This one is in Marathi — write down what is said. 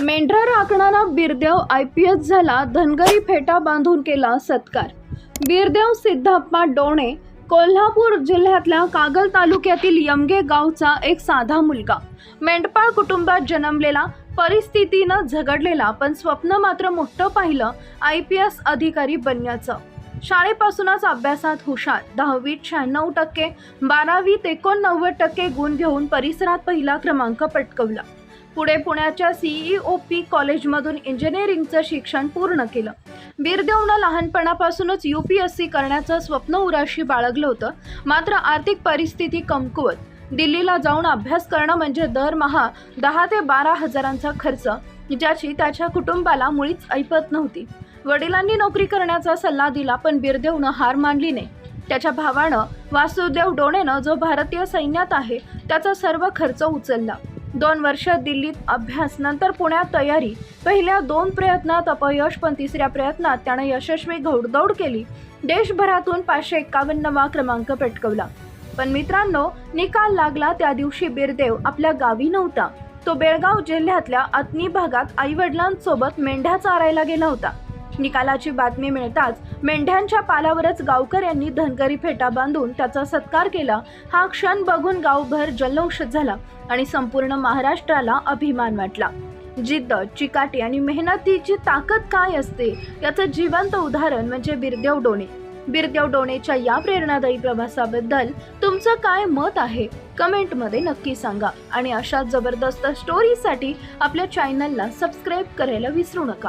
मेंढरा राखणारा बिरदेव आय पी एस झाला धनगरी फेटा बांधून केला सत्कार. बिरदेव सिद्धाप्पा डोणे कोल्हापूर जिल्ह्यातल्या कागल तालुक्यातील यमगे गावचा एक साधा मुलगा. मेंढपाळ कुटुंबात जन्मलेला परिस्थितीनं झगडलेला पण स्वप्न मात्र मोठं पाहिलं आय पी एस अधिकारी बनण्याचं. शाळेपासूनच अभ्यासात हुशार दहावीत शहाण्णव टक्के बारावीत एकोणनव्वद टक्के गुण घेऊन परिसरात पहिला क्रमांक पटकवला. पुढे पुण्याच्या सीईओ पी कॉलेजमधून इंजिनिअरिंगचं शिक्षण पूर्ण केलं. बिरदेवनं लहानपणापासूनच यू पी एस सी करण्याचं स्वप्न उराशी बाळगलं होतं. मात्र आर्थिक परिस्थिती कमकुवत. दिल्लीला जाऊन अभ्यास करणं म्हणजे दरमहा दहा ते बारा हजारांचा खर्च ज्याची त्याच्या कुटुंबाला मुळीच ऐपत नव्हती. वडिलांनी नोकरी करण्याचा सल्ला दिला पण बिरदेवनं हार मानली नाही. त्याच्या भावानं वासुदेव डोणेनं जो भारतीय सैन्यात आहे त्याचा सर्व खर्च उचलला. दोन वर्ष दिल्लीत अभ्यास नंतर पुण्यात तयारी. पहिल्या दोन प्रयत्नात अपयश पण तिसऱ्या प्रयत्नात त्यानं यशस्वी घौडदौड केली. देशभरातून पाचशे एक्कावन्नवा क्रमांक पटकवला. पण मित्रांनो निकाल लागला त्या दिवशी बिरदेव आपल्या गावी नव्हता. तो बेळगाव जिल्ह्यातल्या अत्नी भागात आई वडिलांसोबत मेंढ्या चारायला गेला होता. निकालाची बातमी मिळताच मेंढ्यांच्या पालावरच गावकर यांनी धनगरी फेटा बांधून त्याचा सत्कार केला. हा क्षण बघून गावभर जल्लोष झाला आणि संपूर्ण महाराष्ट्राला अभिमान वाटला. जिद्द चिकाटी आणि मेहनतीची ताकद काय असते? याचं जिवंत उदाहरण म्हणजे बिरदेव डोणे. बिरदेव डोणेच्या या प्रेरणादायी प्रवासाबद्दल तुमचं काय मत आहे? कमेंटमध्ये नक्की सांगा आणि अशा जबरदस्त स्टोरीसाठी आपल्या चॅनलला सबस्क्राईब करायला विसरू नका.